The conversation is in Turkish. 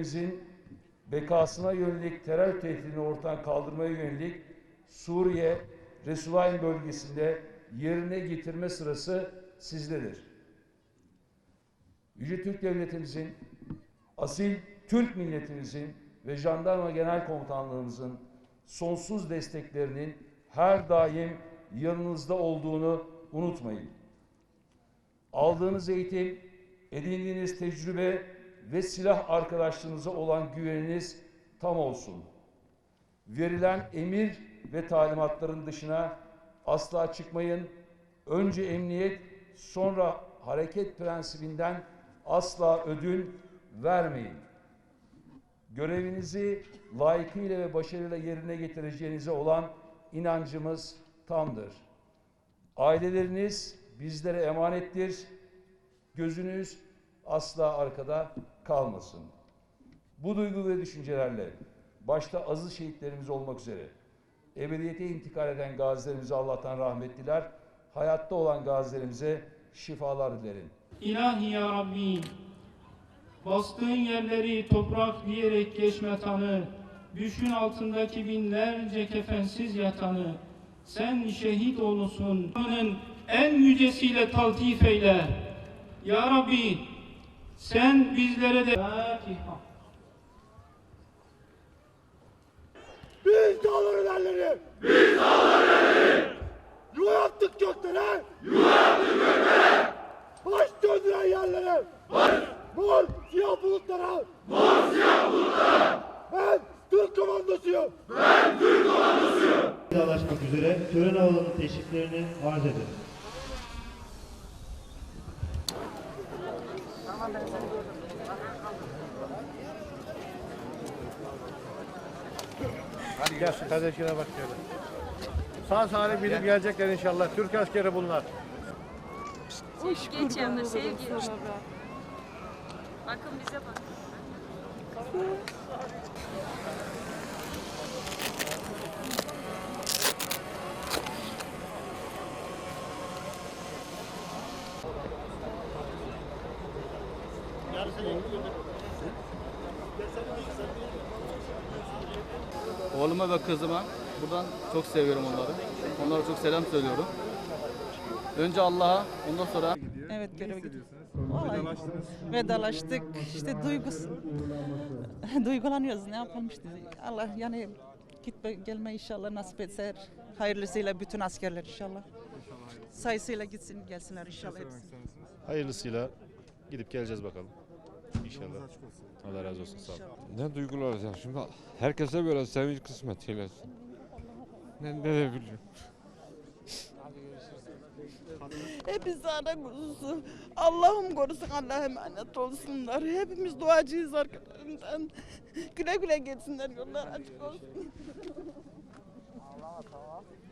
ülkemizin bekasına yönelik terör tehdidini ortadan kaldırmaya yönelik Suriye, Resulayn bölgesinde yerine getirme sırası sizdedir. Yüce Türk Devletimizin, asil Türk milletimizin ve Jandarma Genel Komutanlığımızın sonsuz desteklerinin her daim yanınızda olduğunu unutmayın. Aldığınız eğitim, edindiğiniz tecrübe ve silah arkadaşlığınıza olan güveniniz tam olsun. Verilen emir ve talimatların dışına asla çıkmayın. Önce emniyet, sonra hareket prensibinden asla ödün vermeyin. Görevinizi layıkıyla ve başarıyla yerine getireceğinize olan inancımız tamdır. Aileleriniz bizlere emanettir. Gözünüz asla arkada kalmasın. Bu duygu ve düşüncelerle başta aziz şehitlerimiz olmak üzere ebediyete intikal eden gazilerimize Allah'tan rahmet diler. Hayatta olan gazilerimize şifalar dilerim. İlahi ya Rabbi, bastığın yerleri toprak diyerek geçme tanı, düşün altındaki binlerce kefensiz yatanı, sen şehit olursun, en yücesiyle taltif eyle. Ya Rabbi, sen bizlere de... Fatiha. Biz dağların elleri. Biz dağların elleri. Yuva yaptık göklere. Yuva yaptık göklere. Baş döndüren yerlere. Baş. Mor siyah bulutlara. Mor siyah bulutlara. Ben Türk komandosuyum. vedalaşmak üzere tören alanı teşriflerini arz ederim. Hadi gel şu kardeşine bak şöyle. Sağ salim gidip gelecekler inşallah. Türk askeri bunlar. Sevgi yanına sevgi. Bakın bize bak. Oğluma ve kızıma buradan çok seviyorum onları. Onlara çok selam söylüyorum. Önce Allah'a, ondan sonra Evet göreve gidiyoruz. Vallahi vedalaştık. İşte duygus duygulanıyoruz. Ne yapalım işte. Allah yani gitme gelme inşallah nasip etse hayırlısıyla bütün askerler inşallah. Sayısıyla gitsin gelsinler inşallah hepsi. Hayırlısıyla gidip geleceğiz bakalım. İnşallah. Allah razı olsun. Sağ olun. Ne duygular ya şimdi herkese böyle sevinç kısmet eylesin. Ne, ne de bileyim. Hepsi ana kuzusu. Allah'ım korusun Allah'a emanet olsunlar. Hepimiz duacıyız arkalarından. Güle güle geçsinler yollar açık olsun. Güle güle